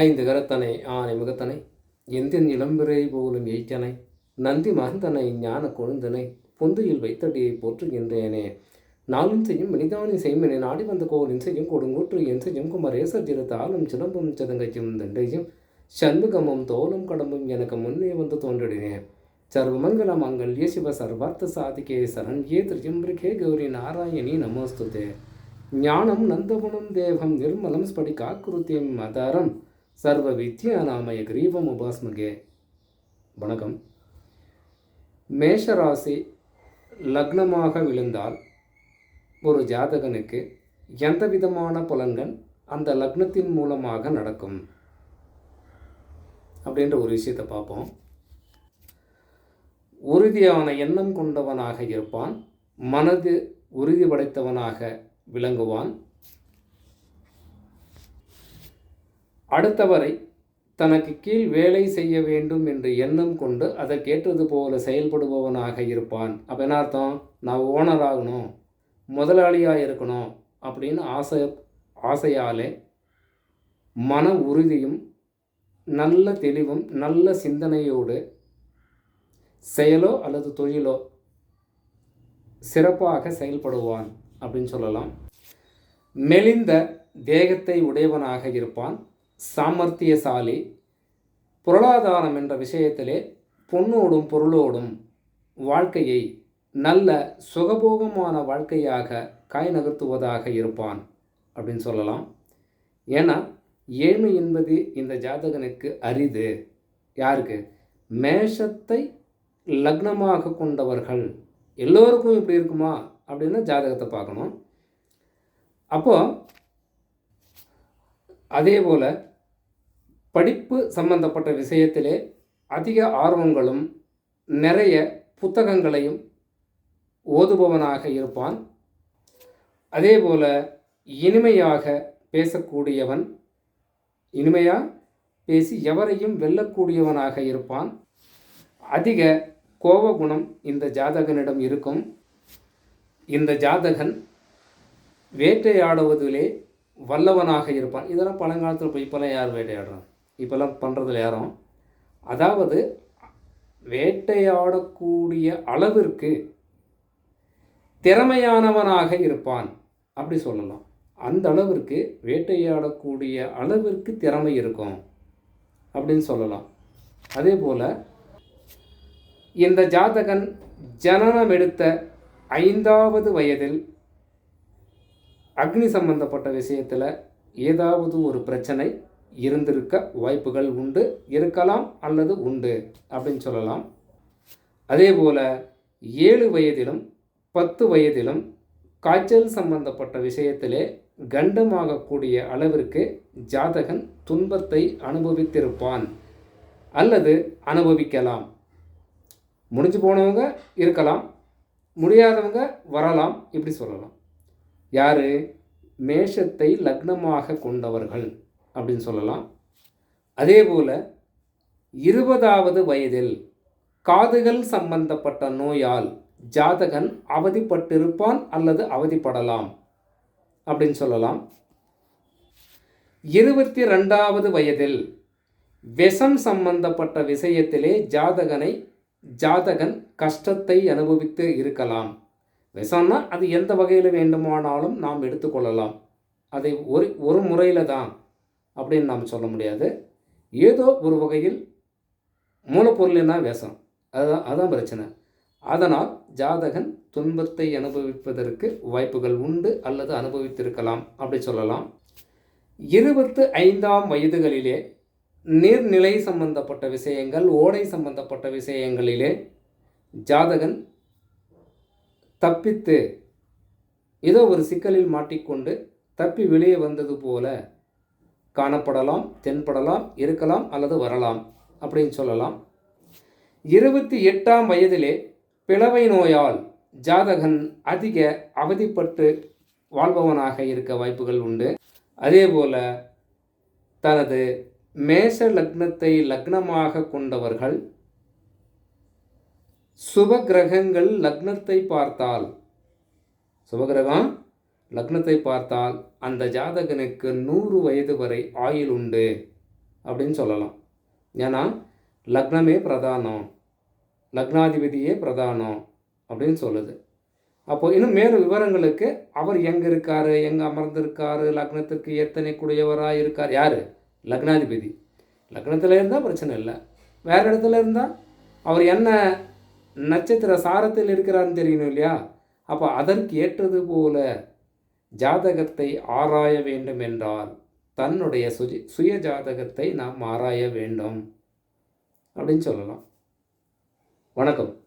ஐந்து கரத்தனை ஆனை முகத்தனை எந்தின் இளம்பிறை போலும் எய்த்தனை நந்தி மகந்தனை ஞான கொழுந்தனை பொந்தியில் வைத்தடியை போற்றுகின்றேனே. நாளும் செய்யும் மனிதானி செய்மனை நாடி வந்த கோலின் செய்யும் கொடுங்கூற்று என் செய்யும் குமரேசர் தாளும் சிலம்பும் சதங்கச்சும் தண்டையும் சண்முகமும் தோலும் கடம்பும் எனக்கு முன்னே வந்து தோன்றினேன் சர்வமங்கல மங்கல்ய சிவ சர்வார்த்த சாதிகே சரண்யே திரிஜம்பிரிகே கௌரி நாராயணி நமோஸ்துதே. ஞானம் நந்தகுணம் தேவம் நிர்மலம் ஸ்படிகாக்கிருத்தியம் மதாரம். சர்வ வித்யா நாமய கிரீவம் உபாஸ்மகே. வணக்கம். மேஷராசி லக்னமாக விழுந்தால் ஒரு ஜாதகனுக்கு எந்த விதமான பலன்கள் அந்த லக்னத்தின் மூலமாக நடக்கும்? அப்படின்ற ஒரு விஷயத்தை பார்ப்போம். உறுதியான எண்ணம் கொண்டவனாக இருப்பான். மனது உறுதி படைத்தவனாக விளங்குவான். அடுத்தவரை தனக்கு கீழ் வேலை செய்ய வேண்டும் என்று எண்ணம் கொண்டு அதற்கேற்றது போல செயல்படுபவனாக இருப்பான். அப்போ என்ன அர்த்தம்? நான் ஓனர் ஆகணும் முதலாளியாக இருக்கணும் அப்படின்னு ஆசை ஆசையாலே மன உறுதியும் நல்ல தெளிவும் நல்ல சிந்தனையோடு செயலோ அல்லது தொழிலோ சிறப்பாக செயல்படுவான் அப்படின்னு சொல்லலாம். மெலிந்த தேகத்தை உடையவனாக இருப்பான். சாமர்த்தியசாலி பொருளாதாரம் என்ற விஷயத்திலே பொண்ணோடும் பொருளோடும் வாழ்க்கையை நல்ல சுகபோகமான வாழ்க்கையாக காய் நகர்த்துவதாக இருப்பான் அப்படின்னு சொல்லலாம். ஏன்னா ஏழ்மை என்பது இந்த ஜாதகனுக்கு அரிது. யாருக்கு? மேஷத்தை லக்னமாக கொண்டவர்கள். எல்லோருக்கும் இப்படி இருக்குமா? அப்படின்னு ஜாதகத்தை பார்க்கணும். அப்போது அதே போல் படிப்பு சம்பந்தப்பட்ட விஷயத்திலே அதிக ஆர்வங்களும் நிறைய புத்தகங்களையும் ஓதுபவனாக இருப்பான். அதே போல் இனிமையாக பேசக்கூடியவன் இனிமையாக பேசி எவரையும் வெல்லக்கூடியவனாக இருப்பான். அதிக கோபகுணம் இந்த ஜாதகனிடம் இருக்கும். இந்த ஜாதகன் வேட்டையாடுவதிலே வல்லவனாக இருப்பான். இதெல்லாம் பழங்காலத்தில் இப்போ இப்போல்லாம் யார் வேட்டையாடுறான் இப்போல்லாம் பண்ணுறதுல யாரும். அதாவது வேட்டையாடக்கூடிய அளவிற்கு திறமையானவனாக இருப்பான். அப்படி சொல்லலாம். அந்த அளவிற்கு வேட்டையாடக்கூடிய அளவிற்கு திறமை இருக்கும். அப்படின்னு சொல்லலாம். அதே போல் இந்த ஜாதகன் ஜனனம் எடுத்த ஐந்தாவது வயதில் அக்னி சம்பந்தப்பட்ட விஷயத்தில் ஏதாவது ஒரு பிரச்சனை இருந்திருக்க வாய்ப்புகள் உண்டு இருக்கலாம் அல்லது உண்டு அப்படின்னு சொல்லலாம். அதே போல் ஏழு வயதிலும் பத்து வயதிலும் காய்ச்சல் சம்பந்தப்பட்ட விஷயத்திலே கண்டமாகக்கூடிய அளவிற்கு ஜாதகன் துன்பத்தை அனுபவித்திருப்பான் அல்லது அனுபவிக்கலாம். முடிஞ்சு போனவங்க இருக்கலாம் முடியாதவங்க வரலாம் இப்படி சொல்லலாம். யார்? மேஷத்தை லக்னமாக கொண்டவர்கள் அப்படின்னு சொல்லலாம். அதே போல் இருபதாவது வயதில் காதுகள் சம்பந்தப்பட்ட நோயால் ஜாதகன் அவதிப்பட்டிருப்பான் அல்லது அவதிப்படலாம் அப்படின்னு சொல்லலாம். இருபத்தி ரெண்டாவது வயதில் விஷம் சம்பந்தப்பட்ட விஷயத்திலே ஜாதகனை ஜாதகன் கஷ்டத்தை அனுபவித்து இருக்கலாம். விஷம்னா அது எந்த வகையில் வேண்டுமானாலும் நாம் எடுத்துக்கொள்ளலாம். அதை ஒரு ஒரு முறையில் தான் அப்படின்னு நாம் சொல்ல முடியாது. ஏதோ ஒரு வகையில் மூலப்பொருள்னா விஷம். அதுதான் அதுதான் பிரச்சனை. அதனால் ஜாதகன் துன்பத்தை அனுபவிப்பதற்கு வாய்ப்புகள் உண்டு அல்லது அனுபவித்திருக்கலாம் அப்படி சொல்லலாம். இருபத்து ஐந்தாம் வயதுகளிலே நீர்நிலை சம்பந்தப்பட்ட விஷயங்கள் ஓடை சம்பந்தப்பட்ட விஷயங்களிலே ஜாதகன் தப்பித்து ஏதோ ஒரு சிக்கலில் மாட்டிக்கொண்டு தப்பி வெளியே வந்தது போல காணப்படலாம் தென்படலாம் இருக்கலாம் அல்லது வரலாம் அப்படின்னு சொல்லலாம். இருபத்தி எட்டாம் வயதிலே பிளவை நோயால் ஜாதகன் அதிக அவதிப்பட்டு வாழ்பவனாக இருக்க வாய்ப்புகள் உண்டு. அதே போல் தனது மேஷ லக்னத்தை லக்னமாக கொண்டவர்கள் சுப கிரகங்கள் லக்னத்தை பார்த்தால். சுபகிரகம் லக்னத்தை பார்த்தால் அந்த ஜாதகனுக்கு நூறு வயது வரை ஆயுள் உண்டு அப்படின்னு சொல்லலாம். ஏன்னா லக்னமே பிரதானம். லக்னாதிபதியே பிரதானம் அப்படின்னு சொல்லுது. அப்போ இன்னும் மேலும் விவரங்களுக்கு அவர் எங்கே இருக்கார் எங்கே அமர்ந்திருக்காரு லக்னத்திற்கு எத்தனை கூடியவராக இருக்கார் யார்? லக்னாதிபதி. லக்னத்தில் இருந்தால் பிரச்சனை இல்லை. வேறு இடத்துல இருந்தால் அவர் என்ன நட்சத்திர சாரத்தில் இருக்கிறான்னு தெரியணும் இல்லையா? அப்போ அதற்கு ஏற்றது போல ஜாதகத்தை ஆராய வேண்டும் என்றால் தன்னுடைய சுய சுய ஜாதகத்தை நாம் ஆராய வேண்டும் அப்படின்னு சொல்லலாம். வணக்கம்.